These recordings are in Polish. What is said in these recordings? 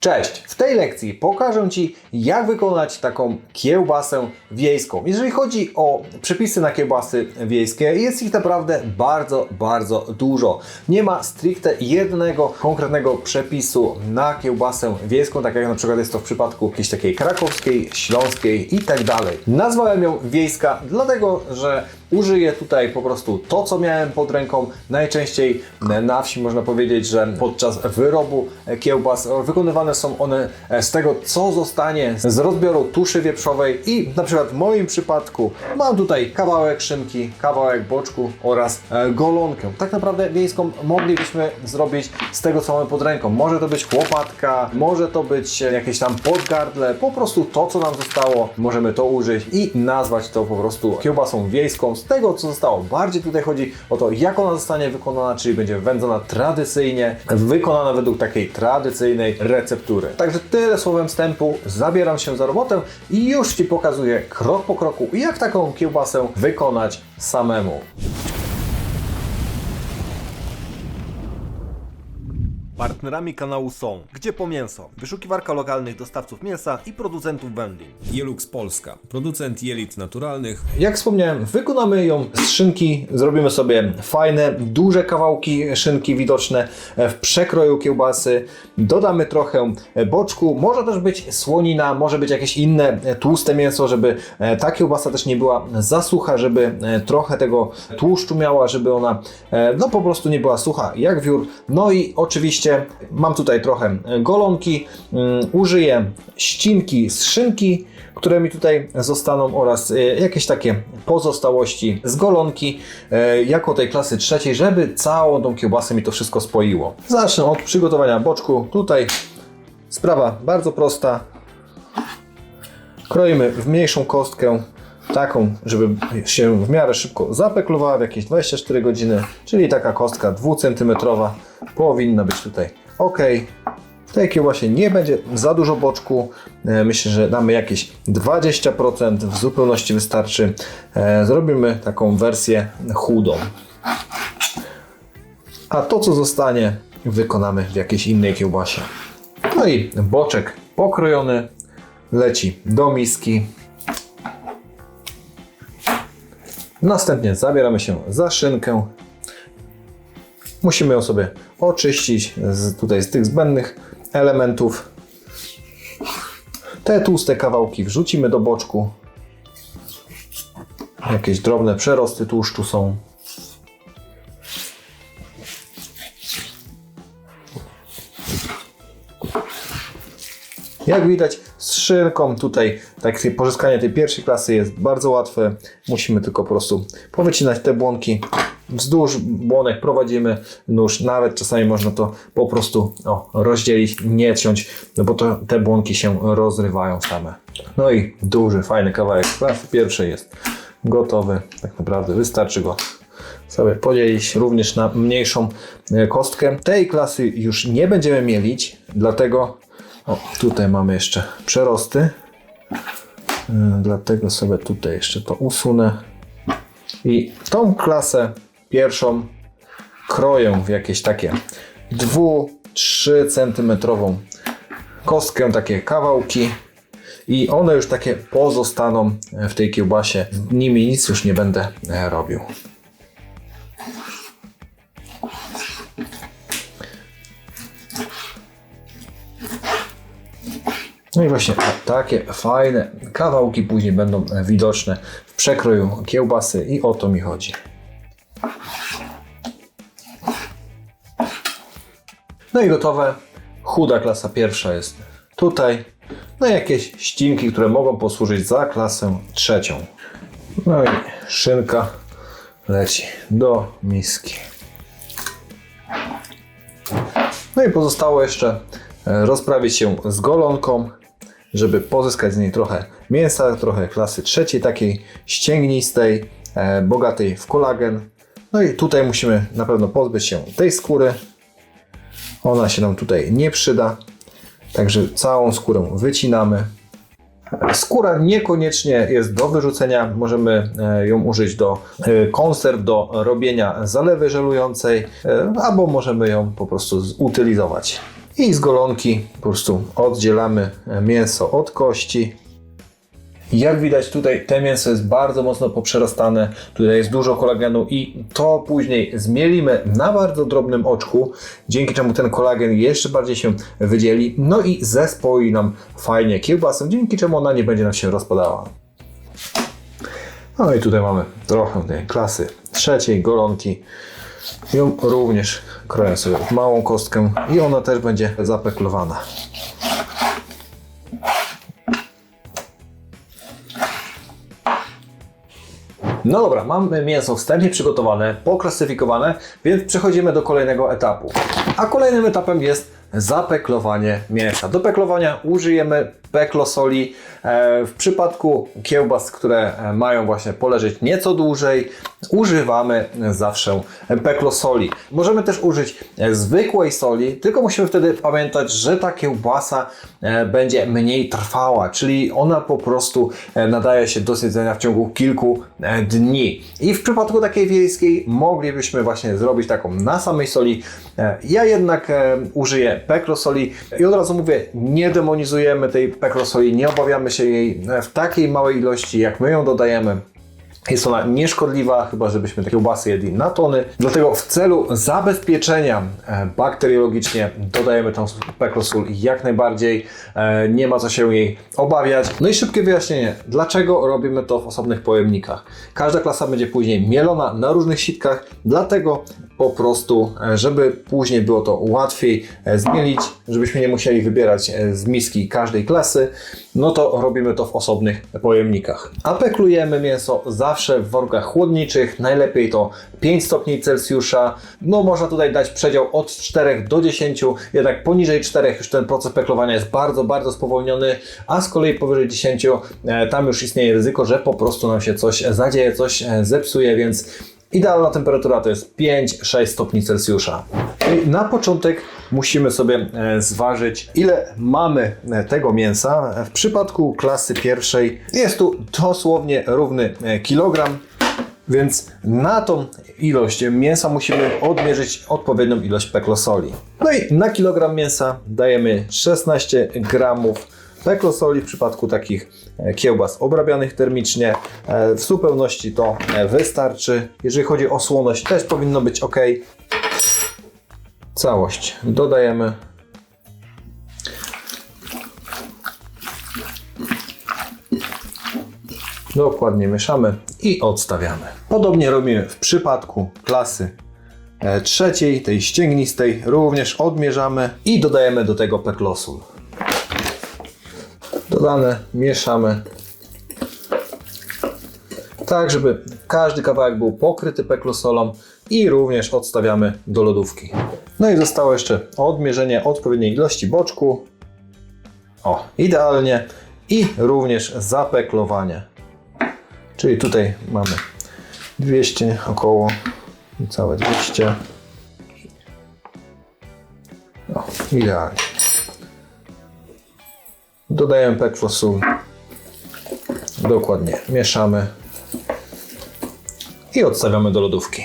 Cześć! W tej lekcji pokażę Ci, jak wykonać taką kiełbasę wiejską. Jeżeli chodzi o przepisy na kiełbasy wiejskie, jest ich naprawdę bardzo, bardzo dużo. Nie ma stricte jednego konkretnego przepisu na kiełbasę wiejską, tak jak na przykład jest to w przypadku jakiejś takiej krakowskiej, śląskiej i tak dalej. Nazwałem ją wiejska, dlatego że użyję tutaj po prostu to, co miałem pod ręką. Najczęściej na wsi można powiedzieć, że podczas wyrobu kiełbas wykonywane są one z tego, co zostanie z rozbioru tuszy wieprzowej i na przykład w moim przypadku mam tutaj kawałek szynki, kawałek boczku oraz e, golonkę. Tak naprawdę wiejską moglibyśmy zrobić z tego, co mamy pod ręką. Może to być łopatka, może to być jakieś tam podgardle, po prostu to, co nam zostało, możemy to użyć i nazwać to po prostu kiełbasą wiejską z tego, co zostało. Bardziej tutaj chodzi o to, jak ona zostanie wykonana, czyli będzie wędzona tradycyjnie, wykonana według takiej tradycyjnej receptury. Także tyle słowem wstępu, zabieram się za robotę i już Ci pokazuję krok po kroku, jak taką kiełbasę wykonać samemu. Partnerami kanału są Gdzie po mięso, wyszukiwarka lokalnych dostawców mięsa i producentów wędlin. Jelux Polska, producent jelit naturalnych, Jak wspomniałem, wykonamy ją z szynki. Zrobimy sobie fajne, duże kawałki szynki widoczne w przekroju kiełbasy. Dodamy trochę boczku. Może też być słonina, może być jakieś inne tłuste mięso, żeby ta kiełbasa też nie była za sucha, żeby trochę tego tłuszczu miała, żeby ona no po prostu nie była sucha jak wiór. No i oczywiście mam tutaj trochę golonki. Mm, Użyję ścinki z szynki które mi tutaj zostaną oraz e, jakieś takie pozostałości z golonki e, jako tej klasy trzeciej, żeby całą tą kiełbasę mi to wszystko spoiło. Zacznę od przygotowania boczku. Tutaj sprawa bardzo prosta. Kroimy w mniejszą kostkę, taką, żeby się w miarę szybko zapeklowała w jakieś 24 godziny, czyli taka kostka 2 cm powinna być tutaj ok. W tej kiełbasie nie będzie za dużo boczku. E, Myślę, że damy jakieś 20%, w zupełności wystarczy. E, Zrobimy taką wersję chudą. A to, co zostanie, wykonamy w jakiejś innej kiełbasie. No i boczek pokrojony leci do miski. Następnie zabieramy się za szynkę. Musimy ją sobie oczyścić z, tutaj z tych zbędnych elementów. Te tłuste kawałki wrzucimy do boczku. Jakieś drobne przerosty tłuszczu są. Jak widać tutaj takie pozyskanie tej pierwszej klasy jest bardzo łatwe. Musimy tylko po prostu powycinać te błonki. Wzdłuż błonek prowadzimy nóż, nawet czasami można to po prostu o, rozdzielić, nie ciąć, no bo to, te błonki się rozrywają same. No i duży, fajny kawałek klasy pierwszej jest gotowy. Tak naprawdę wystarczy go sobie podzielić również na mniejszą e, kostkę. Tej klasy już nie będziemy mielić, dlatego o, tutaj mamy jeszcze przerosty. E, Dlatego sobie tutaj jeszcze to usunę. I tą klasę pierwszą kroję w jakieś takie 2-3 cm kostkę, takie kawałki. I one już takie pozostaną w tej kiełbasie. Z nimi nic już nie będę e, robił. No i właśnie takie fajne kawałki później będą widoczne w przekroju kiełbasy i o to mi chodzi. No i gotowe. Chuda klasa pierwsza jest tutaj. No i jakieś ścinki, które mogą posłużyć za klasę trzecią. No i szynka leci do miski. No i pozostało jeszcze e, rozprawić się z golonką, żeby pozyskać z niej trochę mięsa, trochę klasy trzeciej, takiej ścięgnistej, e, bogatej w kolagen. No i tutaj musimy na pewno pozbyć się tej skóry. Ona się nam tutaj nie przyda, także całą skórę wycinamy. Skóra niekoniecznie jest do wyrzucenia. Możemy e, ją użyć do e, konserw, do robienia zalewy żelującej, albo możemy ją po prostu zutylizować. I z golonki po prostu oddzielamy e, mięso od kości. Jak widać tutaj te mięso jest bardzo mocno poprzerastane, tutaj jest dużo kolagenu i to później zmielimy na bardzo drobnym oczku, dzięki czemu ten kolagen jeszcze bardziej się wydzieli, no i zespoi nam fajnie kiełbasę, dzięki czemu ona nie będzie nam się rozpadała. No i tutaj mamy trochę tej klasy trzeciej, golonki. Ją również kroję sobie w małą kostkę i ona też będzie zapeklowana. No dobra, mamy mięso wstępnie przygotowane, poklasyfikowane, więc przechodzimy do kolejnego etapu. A kolejnym etapem jest zapeklowanie mięsa. Do peklowania użyjemy peklosoli. E, W przypadku kiełbas, które e, mają właśnie poleżeć nieco dłużej, używamy zawsze peklosoli. Możemy też użyć e, zwykłej soli, tylko musimy wtedy pamiętać, że ta kiełbasa będzie mniej trwała, czyli ona po prostu nadaje się do zjedzenia w ciągu kilku dni. I w przypadku takiej wiejskiej moglibyśmy właśnie zrobić taką na samej soli. Ja jednak użyję peklosoli i od razu mówię, nie demonizujemy tej peklosoli, nie obawiamy się jej w takiej małej ilości, jak my ją dodajemy. Jest ona nieszkodliwa, chyba żebyśmy te kiełbasy jedli na tony. Dlatego w celu zabezpieczenia e, bakteriologicznie dodajemy tą peklosól jak najbardziej. E, Nie ma co się jej obawiać. No i szybkie wyjaśnienie, dlaczego robimy to w osobnych pojemnikach. Każda klasa będzie później mielona na różnych sitkach, dlatego po prostu, e, żeby później było to łatwiej e, zmielić, żebyśmy nie musieli wybierać e, z miski każdej klasy, no to robimy to w osobnych pojemnikach. A peklujemy mięso zawsze w workach chłodniczych, najlepiej to 5 stopni Celsjusza. No można tutaj dać przedział od 4 do 10, jednak poniżej 4 już ten proces peklowania jest bardzo, bardzo spowolniony, a z kolei powyżej 10 e, tam już istnieje ryzyko, że po prostu nam się coś zadzieje, coś zepsuje, więc Idealna temperatura to jest 5-6 stopni Celsjusza. I na początek musimy sobie e, zważyć, ile mamy e, tego mięsa. W przypadku klasy pierwszej jest tu dosłownie równy e, kilogram, więc na tą ilość mięsa musimy odmierzyć odpowiednią ilość peklosoli. No i na kilogram mięsa dajemy 16 gramów peklosoli w przypadku takich e, kiełbas obrabianych termicznie. E, W zupełności to e, wystarczy. Jeżeli chodzi o słoność, też powinno być ok. Całość dodajemy. Dokładnie mieszamy i odstawiamy. Podobnie robimy w przypadku klasy trzeciej, tej ścięgnistej. Również odmierzamy i dodajemy do tego peklosul. Dodane, mieszamy. Tak, żeby każdy kawałek był pokryty peklosolą i również odstawiamy do lodówki. No i zostało jeszcze odmierzenie odpowiedniej ilości boczku. O, idealnie. I również zapeklowanie. Czyli tutaj mamy 200 około, całe 200. O, idealnie. Dodajemy pekwosól. Dokładnie mieszamy. I odstawiamy do lodówki.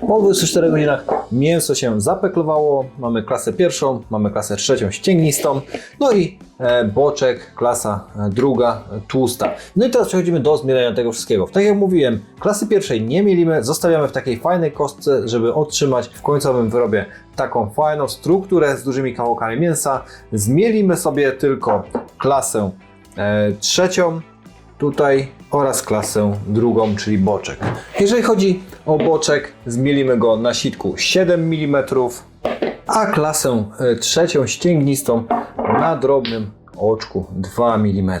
Po 24 godzinach mięso się zapeklowało. Mamy klasę pierwszą, mamy klasę trzecią ścięgnistą, no i e, boczek, klasa e, druga, e, tłusta. No i teraz przechodzimy do zmielenia tego wszystkiego. Tak jak mówiłem, klasy pierwszej nie mielimy, zostawiamy w takiej fajnej kostce, żeby otrzymać w końcowym wyrobie taką fajną strukturę z dużymi kawałkami mięsa. Zmielimy sobie tylko klasę trzecią, tutaj oraz klasę drugą, czyli boczek. Jeżeli chodzi o boczek, zmielimy go na sitku 7 mm, a klasę e, trzecią ścięgnistą na drobnym oczku 2 mm.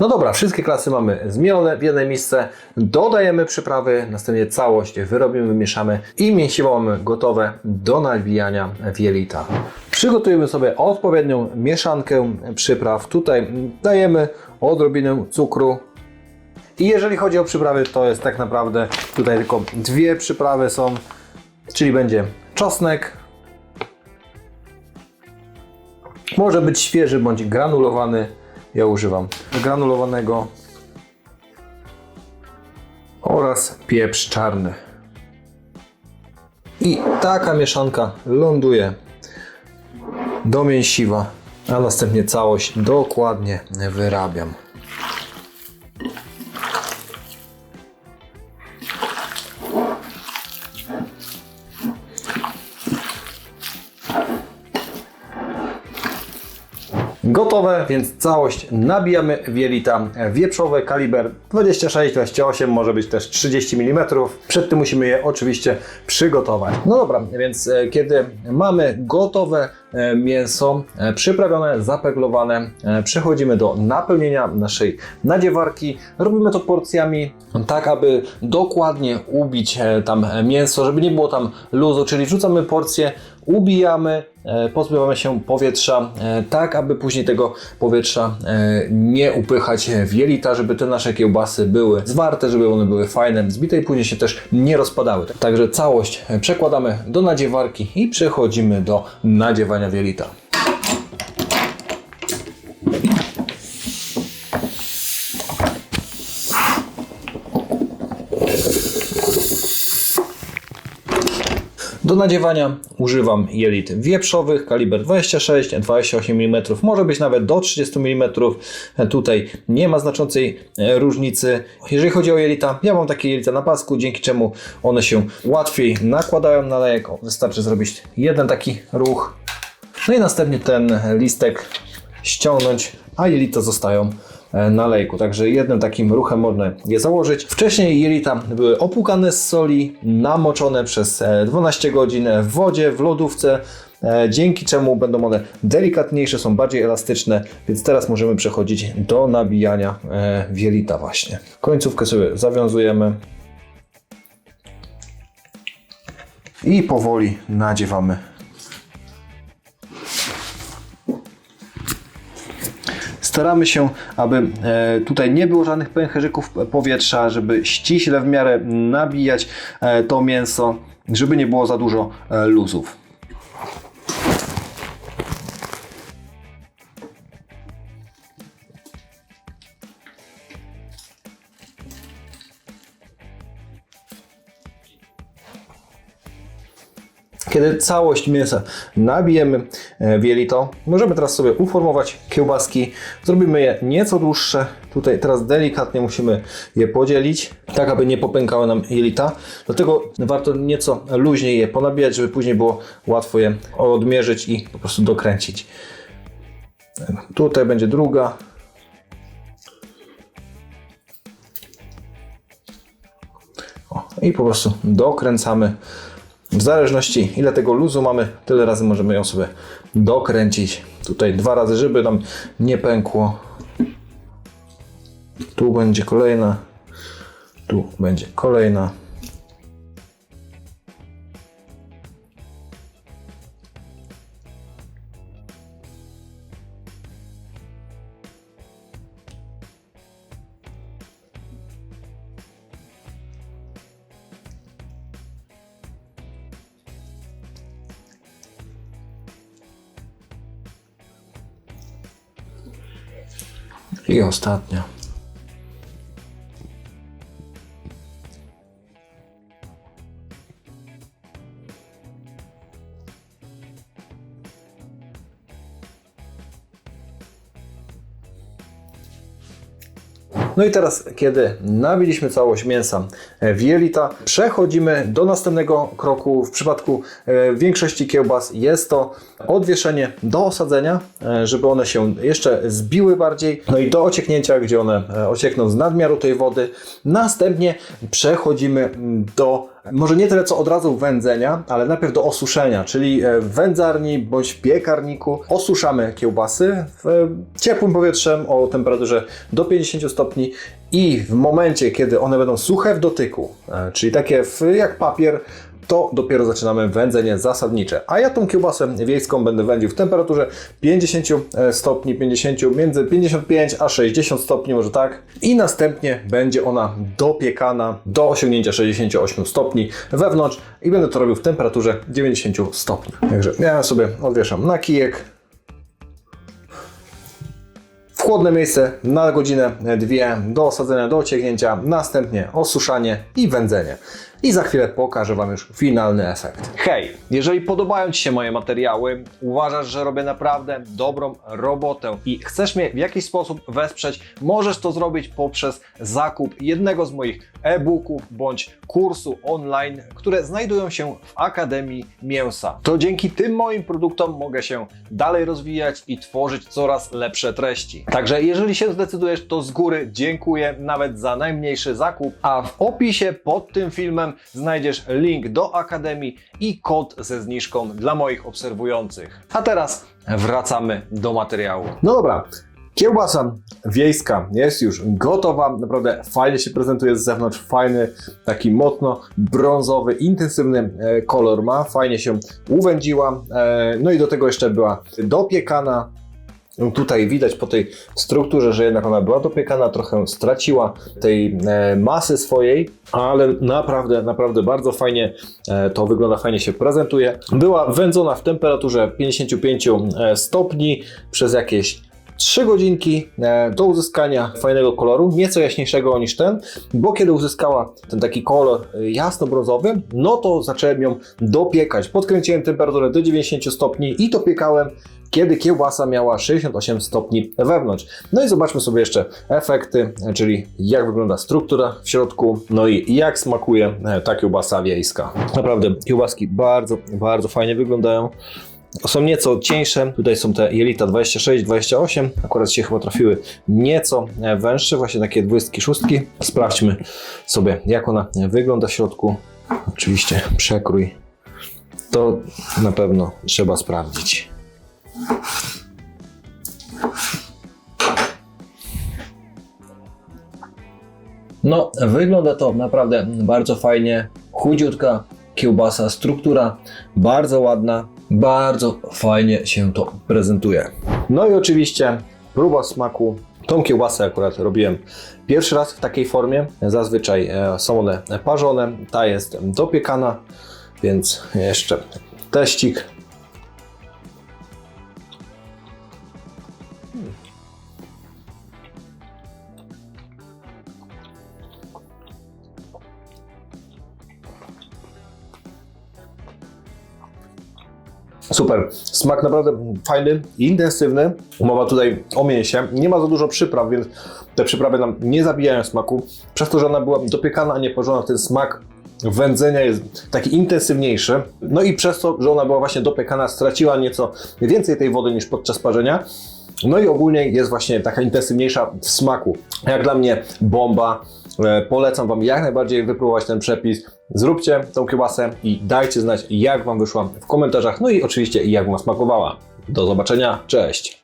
No dobra, wszystkie klasy mamy zmielone w jedno miejsce, dodajemy przyprawy, następnie całość wyrobimy, mieszamy i mięsiwo mamy gotowe do nawijania w jelita. Przygotujemy sobie odpowiednią mieszankę przypraw. Tutaj dajemy odrobinę cukru, i jeżeli chodzi o przyprawy, to jest tak naprawdę tutaj tylko dwie przyprawy są, czyli będzie czosnek. Może być świeży bądź granulowany. Ja używam granulowanego oraz pieprz czarny. I taka mieszanka ląduje do mięsiwa, a następnie całość dokładnie wyrabiam. Gotowe, więc całość nabijamy w jelita wieprzowe, kaliber 26-28, może być też 30 mm. Przed tym musimy je oczywiście przygotować. No dobra, więc e, kiedy mamy gotowe e, mięso, e, przyprawione, zapeglowane, przechodzimy do napełnienia naszej nadziewarki. Robimy to porcjami, tak aby dokładnie ubić tam mięso, żeby nie było tam luzu, czyli wrzucamy porcję, ubijamy, e, pozbywamy się powietrza, e, tak aby później tego powietrza e, nie upychać w jelita, żeby te nasze kiełbasy były zwarte, żeby one były fajne, zbite i później się też nie rozpadały. Także całość przekładamy do nadziewarki i przechodzimy do nadziewania w jelita. Do nadziewania używam jelit wieprzowych, kaliber 26, 28 mm, może być nawet do 30 mm. Tutaj nie ma znaczącej e, różnicy. Jeżeli chodzi o jelita, ja mam takie jelita na pasku, dzięki czemu one się łatwiej nakładają na lejek. Wystarczy zrobić jeden taki ruch. No i następnie ten listek ściągnąć, a jelita zostają na lejku. Także jednym takim ruchem można je założyć. Wcześniej jelita były opłukane z soli, namoczone przez e, 12 godzin w wodzie, w lodówce. e, Dzięki czemu będą one delikatniejsze, są bardziej elastyczne, więc teraz możemy przechodzić do nabijania e, w jelita właśnie. Końcówkę sobie zawiązujemy i powoli nadziewamy Staramy się, aby e, tutaj nie było żadnych pęcherzyków powietrza, żeby ściśle w miarę nabijać e, to mięso, żeby nie było za dużo e, luzów. Kiedy całość mięsa nabijemy e, w jelito, możemy teraz sobie uformować kiełbaski. Zrobimy je nieco dłuższe. Tutaj teraz delikatnie musimy je podzielić, tak aby nie popękały nam jelita. Dlatego warto nieco luźniej je ponabijać, żeby później było łatwo je odmierzyć i po prostu dokręcić. Tutaj będzie druga. I po prostu dokręcamy. W zależności ile tego luzu mamy, tyle razy możemy ją sobie dokręcić. Tutaj dwa razy, żeby nam nie pękło. Tu będzie kolejna. Tu będzie kolejna. I ostatnia. No i teraz, kiedy nabiliśmy całość mięsa w jelita, przechodzimy do następnego kroku. W przypadku e, większości kiełbas jest to odwieszenie do osadzenia, e, żeby one się jeszcze zbiły bardziej. No i do ocieknięcia, gdzie one e, ociekną z nadmiaru tej wody. Następnie przechodzimy mm, do może nie tyle co od razu wędzenia, ale najpierw do osuszenia, czyli e, w wędzarni bądź piekarniku osuszamy kiełbasy w e, ciepłym powietrzem o temperaturze do 50 stopni i w momencie, kiedy one będą suche w dotyku, e, czyli takie jak papier, to dopiero zaczynamy wędzenie zasadnicze. A ja tą kiełbasę wiejską będę wędził w temperaturze 50 stopni, 50, między 55 a 60 stopni, może tak. I następnie będzie ona dopiekana do osiągnięcia 68 stopni wewnątrz i będę to robił w temperaturze 90 stopni. Także ja sobie odwieszam na kijek. W chłodne miejsce na godzinę, dwie do osadzenia, do ocieknięcia, następnie osuszanie i wędzenie. I za chwilę pokażę Wam już finalny efekt. Hej, jeżeli podobają Ci się moje materiały, uważasz, że robię naprawdę dobrą robotę i chcesz mnie w jakiś sposób wesprzeć, możesz to zrobić poprzez zakup jednego z moich e-booków bądź kursu online, które znajdują się w Akademii Mięsa. To dzięki tym moim produktom mogę się dalej rozwijać i tworzyć coraz lepsze treści. Także jeżeli się zdecydujesz, to z góry dziękuję nawet za najmniejszy zakup, a w opisie pod tym filmem znajdziesz link do Akademii i kod ze zniżką dla moich obserwujących. A teraz wracamy do materiału. No dobra, Kiełbasa wiejska jest już gotowa, naprawdę fajnie się prezentuje z zewnątrz, fajny, taki mocno brązowy, intensywny e, kolor ma, fajnie się uwędziła, e, no i do tego jeszcze była dopiekana. Tutaj widać po tej strukturze, że jednak ona była dopiekana, trochę straciła tej e, masy swojej, ale naprawdę, naprawdę bardzo fajnie e, to wygląda, fajnie się prezentuje. Była wędzona w temperaturze 55 stopni przez jakieś 3 godzinki e, do uzyskania fajnego koloru, nieco jaśniejszego niż ten, bo kiedy uzyskała ten taki kolor e, jasno-brązowy, no to zacząłem ją dopiekać. Podkręciłem temperaturę do 90 stopni i dopiekałem kiedy kiełbasa miała 68 stopni wewnątrz. No i zobaczmy sobie jeszcze efekty, czyli jak wygląda struktura w środku, no i jak smakuje e, ta kiełbasa wiejska. Naprawdę kiełbaski bardzo, bardzo fajnie wyglądają. Są nieco cieńsze, tutaj są te jelita 26, 28, akurat się chyba trafiły nieco e, węższe, właśnie takie 26. Sprawdźmy sobie jak ona wygląda w środku. Oczywiście przekrój, to na pewno trzeba sprawdzić. No, wygląda to naprawdę bardzo fajnie. Chudziutka kiełbasa, struktura bardzo ładna, bardzo fajnie się to prezentuje. No i oczywiście próba smaku. Tą kiełbasę akurat robiłem pierwszy raz w takiej formie. Zazwyczaj e, są one parzone, ta jest dopiekana, więc jeszcze teścik. Super. Smak naprawdę fajny, intensywny. Mowa tutaj o mięsie. Nie ma za dużo przypraw, więc te przyprawy nam nie zabijają smaku. Przez to, że ona była dopiekana, a nie parzona, ten smak wędzenia jest taki intensywniejszy. No i przez to, że ona była właśnie dopiekana, straciła nieco więcej tej wody niż podczas parzenia. No i ogólnie jest właśnie taka intensywniejsza w smaku. Jak dla mnie bomba. E, Polecam Wam jak najbardziej wypróbować ten przepis. Zróbcie tą kiełbasę i dajcie znać, jak Wam wyszła w komentarzach. No i oczywiście, jak Wam smakowała. Do zobaczenia, cześć!